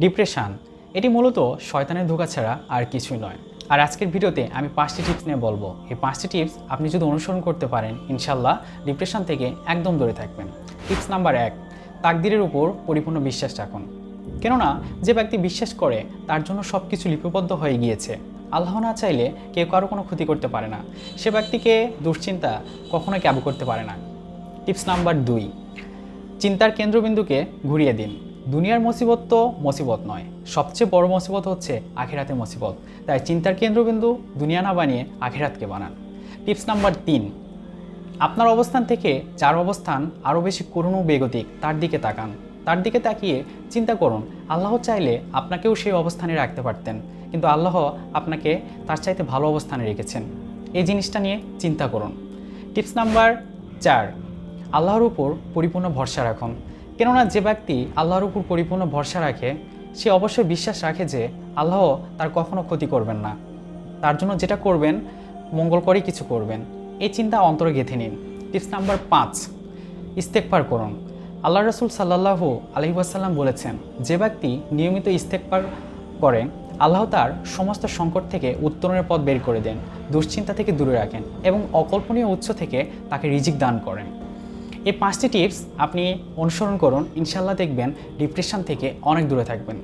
Depression. এটি মূলত শয়তানের ধোকা ছাড়া আর কিছুই নয়। আর আজকের ভিডিওতে আমি পাঁচটি টিপস নিয়ে বলব। এই পাঁচটি টিপস আপনি যদি অনুসরণ করতে পারেন ইনশাল্লাহ ডিপ্রেশন থেকে একদম দূরে থাকবেন। টিপস নাম্বার এক, তাকদিরের উপর পরিপূর্ণ বিশ্বাস রাখুন। কেননা, যে ব্যক্তি বিশ্বাস করে, তার জন্য সব কিছু লিপিবদ্ধ হয়ে গিয়েছে। আল্লাহ না চাইলে কেউ কারও কোনো ক্ষতি করতে পারে না। সে ব্যক্তিকে দুশ্চিন্তা কখনোই ক্যাবু করতে পারে না। টিপস নাম্বার দুই, চিন্তার কেন্দ্রবিন্দুকে ঘুরিয়ে দিন। দুনিয়ার মুসিবত তো মুসিবত নয়। সবচেয়ে বড় মুসিবত হচ্ছে আখেরাতে মুসিবত। তাই চিন্তার কেন্দ্রবিন্দু দুনিয়া না বানিয়ে আখেরাতকে বানান। টিপস নাম্বার তিন, আপনার অবস্থান থেকে যার অবস্থান আরও বেশি করুণ বেগতিক, তার দিকে তাকান। তার দিকে তাকিয়ে চিন্তা করুন, আল্লাহ চাইলে আপনাকেও সেই অবস্থানে রাখতে পারতেন, কিন্তু আল্লাহ আপনাকে তার চাইতে ভালো অবস্থানে রেখেছেন। এই জিনিসটা নিয়ে চিন্তা করুন। টিপস নাম্বার চার, আল্লাহর উপর পরিপূর্ণ ভরসা রাখুন। কেননা যে ব্যক্তি আল্লাহর উপর পরিপূর্ণ ভরসা রাখে, সে অবশ্যই বিশ্বাস রাখে যে আল্লাহ তার কখনো ক্ষতি করবেন না। তার জন্য যেটা করবেন মঙ্গলকরই কিছু করবেন। এই চিন্তা অন্তরে গেঁথে নিন। টিপস নাম্বার পাঁচ ইস্তেকবার করুন। আল্লাহ রসুল সাল্লাহু আলহিবাসাল্লাম বলেছেন, যে ব্যক্তি নিয়মিত ইস্তেকবার করে, আল্লাহ তার সমস্ত সংকট থেকে উত্তরণের পথ বের করে দেন, দুশ্চিন্তা থেকে দূরে রাখেন এবং অকল্পনীয় উৎস থেকে তাকে রিজিক দান করেন। এই পাঁচটি টিপস আপনি অনুসরণ করুন। ইনশাল্লাহ দেখবেন ডিপ্রেশন থেকে অনেক দূরে থাকবেন।